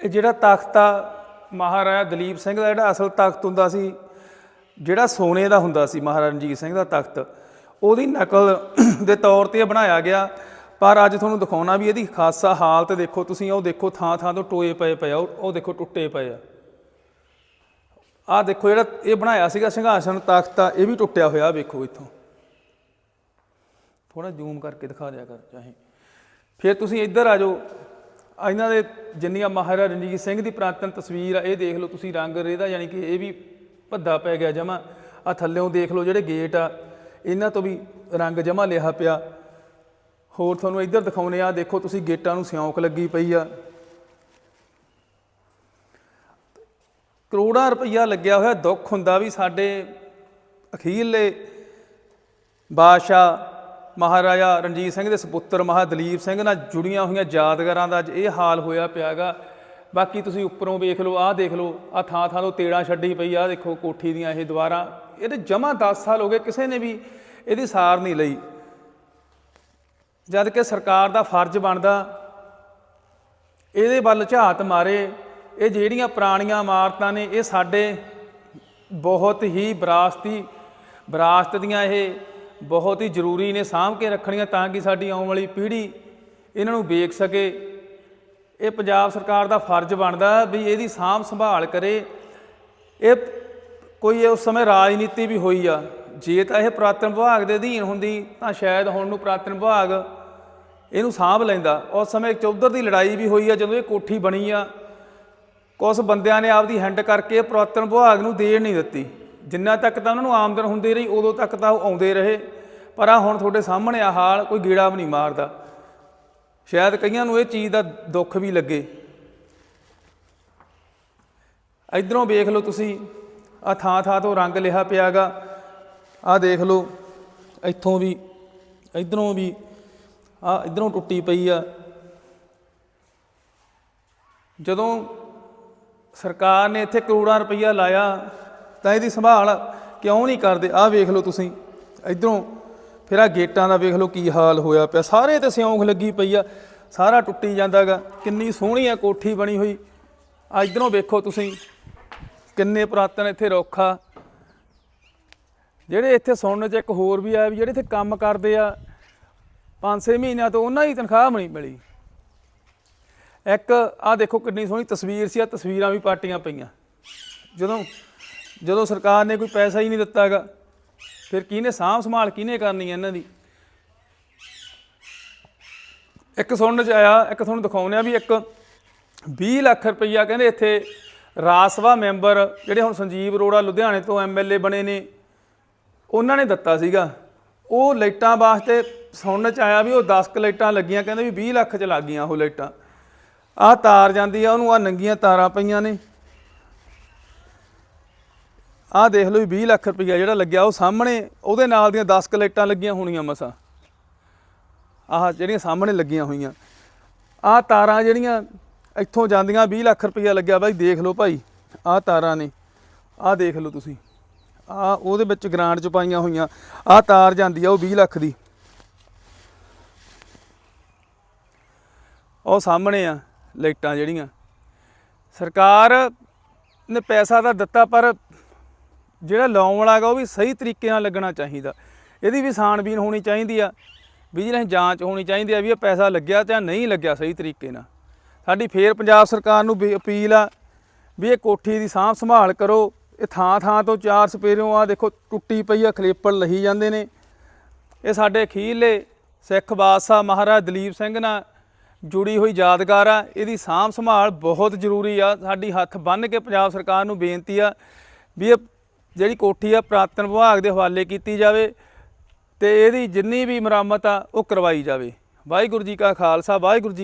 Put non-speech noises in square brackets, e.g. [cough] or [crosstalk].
ਇਹ ਜਿਹੜਾ ਤਖਤ ਆ, ਮਹਾਰਾਜਾ ਦਲੀਪ ਸਿੰਘ ਦਾ ਜਿਹੜਾ ਅਸਲ ਤਖਤ ਹੁੰਦਾ ਸੀ, ਜਿਹੜਾ ਸੋਨੇ ਦਾ ਹੁੰਦਾ ਸੀ, ਮਹਾਰਾਜਾ ਰਣਜੀਤ ਸਿੰਘ ਦਾ ਤਖਤ ਉਹਦੀ ਨਕਲ [coughs] ਦੇ ਤੌਰ ਤੇ ਬਣਾਇਆ ਗਿਆ। ਪਰ ਅੱਜ ਤੁਹਾਨੂੰ ਦਿਖਾਉਣਾ ਵੀ ਇਹਦੀ ਖਾਸਾ ਹਾਲਤ ਦੇਖੋ ਤੁਸੀਂ, ਉਹ ਦੇਖੋ ਥਾਂ ਥਾਂ ਤੋਂ ਟੋਏ ਪਏ ਪਏ ਆ, ਉਹ ਉਹ ਦੇਖੋ ਟੁੱਟੇ ਪਏ ਆ। ਆਹ ਦੇਖੋ ਜਿਹੜਾ ਇਹ ਬਣਾਇਆ ਸੀਗਾ ਸਿੰਘਾਸਨ ਤਖਤ ਆ, ਇਹ ਵੀ ਟੁੱਟਿਆ ਹੋਇਆ ਵੇਖੋ ਇੱਥੋਂ। ਥੋੜਾ ਜ਼ੂਮ ਕਰਕੇ ਦਿਖਾ ਦਿਆ ਕਰ, ਚਾਹੇ। ਫਿਰ ਤੁਸੀਂ ਇੱਧਰ ਆ ਜਾਓ ਇਹਨਾਂ ਦੇ ਜਿੰਨੀਆਂ ਮਹਾਰਾਜਾ ਰਣਜੀਤ ਸਿੰਘ ਦੀ ਪ੍ਰਾਤਨ ਤਸਵੀਰ ਆ, ਇਹ ਦੇਖ ਲਓ ਤੁਸੀਂ ਰੰਗ ਰੇਦਾ, ਯਾਨੀ ਕਿ ਇਹ ਵੀ ਭੱਦਾ ਪੈ ਗਿਆ ਜਮਾ। ਆ ਥੱਲਿਓਂ ਦੇਖ ਲਓ ਜਿਹੜੇ ਗੇਟ ਆ, ਇਹਨਾਂ ਤੋਂ ਵੀ ਰੰਗ ਜਮਾ ਲਿਆ ਪਿਆ। ਹੋਰ ਤੁਹਾਨੂੰ ਇੱਧਰ ਦਿਖਾਉਨੇ ਆ, ਦੇਖੋ ਤੁਸੀਂ ਗੇਟਾਂ ਨੂੰ ਸਿਉਂਕ ਲੱਗੀ ਪਈ ਆ। ਕਰੋੜਾਂ ਰੁਪਈਆ ਲੱਗਿਆ ਹੋਇਆ ਦੁੱਖ ਹੁੰਦਾ ਵੀ ਸਾਡੇ ਅਖੀਰਲੇ ਬਾਦਸ਼ਾਹ ਮਹਾਰਾਜਾ ਰਣਜੀਤ ਸਿੰਘ ਦੇ ਸੁਪੁੱਤਰ ਮਹਾਦਲੀਪ ਸਿੰਘ ਨਾਲ ਜੁੜੀਆਂ ਹੋਈਆਂ ਯਾਦਗਾਰਾਂ ਦਾ ਅੱਜ ਇਹ ਹਾਲ ਹੋਇਆ ਪਿਆਗਾ। ਬਾਕੀ ਤੁਸੀਂ ਉੱਪਰੋਂ ਵੇਖ ਲਓ, ਆਹ ਦੇਖ ਲਓ, ਆਹ ਥਾਂ ਥਾਂ ਤੋਂ ਤੇੜਾਂ ਛੱਡੀ ਪਈ, ਆਹ ਦੇਖੋ ਕੋਠੀ ਦੀਆਂ ਇਹ ਦੀਵਾਰਾਂ ਇਹਦੇ ਜਮਾ 10 ਸਾਲ ਹੋ ਗਏ, ਕਿਸੇ ਨੇ ਵੀ ਇਹਦੀ ਸਾਰ ਨਹੀਂ ਲਈ। ਜਦ ਕਿ ਸਰਕਾਰ ਦਾ ਫਰਜ਼ ਬਣਦਾ, ਇਹਦੇ ਵੱਲ ਝਾਤ ਮਾਰੇ, ਇਹ ਜਿਹੜੀਆਂ ਪੁਰਾਣੀਆਂ ਇਮਾਰਤਾਂ ਨੇ, ਇਹ ਸਾਡੇ ਬਹੁਤ ਹੀ ਵਿਰਾਸਤੀ ਵਿਰਾਸਤ ਦੀਆਂ ਇਹ ਬਹੁਤ ਹੀ ਜ਼ਰੂਰੀ ਨੇ ਸਾਂਭ ਕੇ ਰੱਖਣੀਆਂ ਤਾਂ ਕਿ ਸਾਡੀ ਆਉਣ ਵਾਲੀ ਪੀੜ੍ਹੀ ਇਹਨਾਂ ਨੂੰ ਵੇਖ ਸਕੇ। ਇਹ ਪੰਜਾਬ ਸਰਕਾਰ ਦਾ ਫਰਜ਼ ਬਣਦਾ ਵੀ ਇਹਦੀ ਸਾਂਭ ਸੰਭਾਲ ਕਰੇ। ਇਹ ਕੋਈ ਉਸ ਸਮੇਂ ਰਾਜਨੀਤੀ ਵੀ ਹੋਈ ਆ। ਜੇ ਤਾਂ ਇਹ ਪੁਰਾਤਨ ਵਿਭਾਗ ਦੇ ਅਧੀਨ ਹੁੰਦੀ, ਤਾਂ ਸ਼ਾਇਦ ਹੁਣ ਨੂੰ ਪੁਰਾਤਨ ਵਿਭਾਗ ਇਹਨੂੰ ਸਾਂਭ ਲੈਂਦਾ। ਉਸ ਸਮੇਂ ਚੌਧਰ ਦੀ ਲੜਾਈ ਵੀ ਹੋਈ ਆ, ਜਦੋਂ ਇਹ ਕੋਠੀ ਬਣੀ ਆ। ਕੁਝ ਬੰਦਿਆਂ ਨੇ ਆਪਦੀ ਹੈਂਡ ਕਰਕੇ ਇਹ ਪੁਰਾਤਨ ਵਿਭਾਗ ਨੂੰ ਦੇਣ ਨਹੀਂ ਦਿੱਤੀ। ਜਿੰਨਾ ਤੱਕ ਤਾਂ ਉਹਨਾਂ ਨੂੰ ਆਮਦਨ ਹੁੰਦੀ ਰਹੀ, ਉਦੋਂ ਤੱਕ ਤਾਂ ਉਹ ਆਉਂਦੇ ਰਹੇ। ਪਰ ਆ ਹੁਣ ਤੁਹਾਡੇ ਸਾਹਮਣੇ ਆ ਹਾਲ ਕੋਈ ਗੀੜਾ ਵੀ ਨਹੀਂ ਮਾਰਦਾ। ਸ਼ਾਇਦ ਕਈਆਂ ਨੂੰ ਇਹ ਚੀਜ਼ ਦਾ ਦੁੱਖ ਵੀ ਲੱਗੇ। ਇਧਰੋਂ ਵੇਖ ਲਓ ਤੁਸੀਂ ਆ ਥਾਂ ਥਾਂ ਤੋਂ ਰੰਗ ਲਿਆ ਪਿਆਗਾ। ਆ ਦੇਖ ਲਓ, ਇੱਥੋਂ ਵੀ, ਇਧਰੋਂ ਵੀ ਆ ਇਧਰੋਂ ਟੁੱਟੀ ਪਈ ਆ। ਜਦੋਂ ਸਰਕਾਰ ਨੇ ਇੱਥੇ ਕਰੋੜਾਂ ਰੁਪਈਆ ਲਾਇਆ, ਤਾਂ ਇਹਦੀ ਸੰਭਾਲ ਕਿਉਂ ਨਹੀਂ ਕਰਦੇ? ਆਹ ਵੇਖ ਲਓ ਤੁਸੀਂ, ਇਧਰੋਂ ਫਿਰ ਆ ਗੇਟਾਂ ਦਾ ਵੇਖ ਲਓ ਕੀ ਹਾਲ ਹੋਇਆ ਪਿਆ। ਸਾਰੇ ਤੇ ਸਿਉਂਖ ਲੱਗੀ ਪਈ ਆ, ਸਾਰਾ ਟੁੱਟੀ ਜਾਂਦਾਗਾ। ਕਿੰਨੀ ਸੋਹਣੀ ਆ ਕੋਠੀ ਬਣੀ ਹੋਈ। ਆ ਇਧਰੋਂ ਵੇਖੋ ਤੁਸੀਂ, ਕਿੰਨੇ ਪੁਰਾਤਨ ਇੱਥੇ ਰੁੱਖ ਜਿਹੜੇ ਇੱਥੇ ਸੁਣਨ 'ਚ ਇੱਕ ਹੋਰ ਵੀ ਆਇਆ ਵੀ ਜਿਹੜੇ ਇੱਥੇ ਕੰਮ ਕਰਦੇ ਆ 5-6 ਮਹੀਨਿਆਂ ਤੋਂ ਉਹਨਾਂ ਦੀ ਤਨਖਾਹ ਵੀ ਨਹੀਂ ਮਿਲੀ। ਇੱਕ ਆ ਦੇਖੋ ਕਿੰਨੀ ਸੋਹਣੀ ਤਸਵੀਰ ਸੀ ਆ ਤਸਵੀਰਾਂ ਵੀ ਪਾਟੀਆਂ ਪਈਆਂ। ਜਦੋਂ ਜਦੋਂ ਸਰਕਾਰ ਨੇ ਕੋਈ ਪੈਸਾ ਹੀ ਨਹੀਂ ਦਿੱਤਾਗਾ ਫਿਰ ਕਿਹਨੇ ਸਾਂਭ ਸੰਭਾਲ ਕਿਹਨੇ ਕਰਨੀ ਹੈ ਇਹਨਾਂ ਦੀ? ਇੱਕ ਸੁਣਨ ਚ ਆਇਆ, ਇੱਕ ਤੁਹਾਨੂੰ ਦਿਖਾਉਂਦੇ ਆ ਵੀ ਇੱਕ 20 ਲੱਖ ਰੁਪਈਆ ਕਹਿੰਦੇ ਇੱਥੇ ਰਾਜ ਸਭਾ ਮੈਂਬਰ ਜਿਹੜੇ ਹੁਣ ਸੰਜੀਵ ਅਰੋੜਾ ਲੁਧਿਆਣੇ ਤੋਂ ਐਮਐਲਏ ਬਣੇ ਨੇ, ਉਹਨਾਂ ਨੇ ਦਿੱਤਾ ਸੀਗਾ। ਉਹ ਲਾਈਟਾਂ ਵਾਸਤੇ ਸੁਣਨ ਚ ਆਇਆ ਵੀ ਉਹ 10 ਕ ਲਾਈਟਾਂ ਲੱਗੀਆਂ, ਕਹਿੰਦੇ ਵੀ 20 ਲੱਖ ਚ ਲੱਗ ਗਈਆਂ ਉਹ ਲਾਈਟਾਂ। ਆਹ ਤਾਰ ਜਾਂਦੀ ਆ, ਉਹਨੂੰ ਆ ਨੰਗੀਆਂ ਤਾਰਾਂ ਪਈਆਂ ਨੇ। ਆਹ ਦੇਖ ਲਓ ਵੀ 20 ਲੱਖ ਰੁਪਈਆ ਜਿਹੜਾ ਲੱਗਿਆ ਉਹ ਸਾਹਮਣੇ, ਉਹਦੇ ਨਾਲ ਦੀਆਂ 10 ਕ ਲਾਈਟਾਂ ਲੱਗੀਆਂ ਹੋਣੀਆਂ ਮਸਾਂ। ਆਹ ਜਿਹੜੀਆਂ ਸਾਹਮਣੇ ਲੱਗੀਆਂ ਹੋਈਆਂ। ਆਹ ਤਾਰਾਂ ਜਿਹੜੀਆਂ ਇੱਥੋਂ ਜਾਂਦੀਆਂ 20 ਲੱਖ ਰੁਪਈਆ ਲੱਗਿਆ ਬਾਈ, ਦੇਖ ਲਓ ਭਾਈ ਆਹ ਤਾਰਾਂ ਨੇ। ਆਹ ਦੇਖ ਲਓ ਤੁਸੀਂ। ਆਹ ਉਹਦੇ ਵਿੱਚ ਗ੍ਰਾਂਟ ਚ ਪਾਈਆਂ ਹੋਈਆਂ। ਆਹ ਤਾਰ ਜਾਂਦੀ ਆ ਉਹ 20 ਲੱਖ ਦੀ। ਉਹ ਸਾਹਮਣੇ ਆ, ਲਾਈਟਾਂ ਜਿਹੜੀਆਂ। ਸਰਕਾਰ ਨੇ ਪੈਸਾ ਤਾਂ ਦਿੱਤਾ, ਪਰ ਜਿਹੜਾ ਲਾਉਣ ਵਾਲਾ ਗਾ ਉਹ ਵੀ ਸਹੀ ਤਰੀਕੇ ਨਾਲ ਲੱਗਣਾ ਚਾਹੀਦਾ। ਇਹਦੀ ਵੀ ਛਾਣਬੀਨ ਹੋਣੀ ਚਾਹੀਦੀ ਆ ਵਿਜੀਲੈਂਸ ਜਾਂਚ ਹੋਣੀ ਚਾਹੀਦੀ ਆ ਵੀ ਇਹ ਪੈਸਾ ਲੱਗਿਆ ਜਾਂ ਨਹੀਂ ਲੱਗਿਆ ਸਹੀ ਤਰੀਕੇ ਨਾਲ। ਸਾਡੀ ਫੇਰ ਪੰਜਾਬ ਸਰਕਾਰ ਨੂੰ ਵੀ ਅਪੀਲ ਆ ਵੀ ਇਹ ਕੋਠੀ ਦੀ ਸਾਂਭ ਸੰਭਾਲ ਕਰੋ, ਇਹ ਥਾਂ ਥਾਂ ਤੋਂ ਚਾਰ ਸਪੇਰਿਓਂ ਆ, ਦੇਖੋ ਟੁੱਟੀ ਪਈ ਆ, ਖਲੇਪੜ ਲਹੀ ਜਾਂਦੇ ਨੇ। ਇਹ ਸਾਡੇ ਅਖੀਰਲੇ ਸਿੱਖ ਬਾਦਸ਼ਾਹ ਮਹਾਰਾਜ ਦਲੀਪ ਸਿੰਘ ਨਾਲ ਜੁੜੀ ਹੋਈ ਯਾਦਗਾਰ ਆ, ਇਹਦੀ ਸਾਂਭ ਸੰਭਾਲ ਬਹੁਤ ਜ਼ਰੂਰੀ ਆ। ਸਾਡੀ ਹੱਥ ਬੰਨ੍ਹ ਕੇ ਪੰਜਾਬ ਸਰਕਾਰ ਨੂੰ ਬੇਨਤੀ ਆ ਵੀ ਇਹ ਜਿਹੜੀ ਕੋਠੀ ਆ ਪ੍ਰਾਤਨ ਵਿਭਾਗ ਦੇ ਹਵਾਲੇ ਕੀਤੀ ਜਾਵੇ ਤੇ ਇਹਦੀ ਜਿੰਨੀ ਵੀ ਮੁਰੰਮਤ ਆ ਉਹ ਕਰਵਾਈ ਜਾਵੇ। ਵਾਹਿਗੁਰੂ ਜੀ ਕਾ ਖਾਲਸਾ, ਵਾਹਿਗੁਰੂ ਜੀ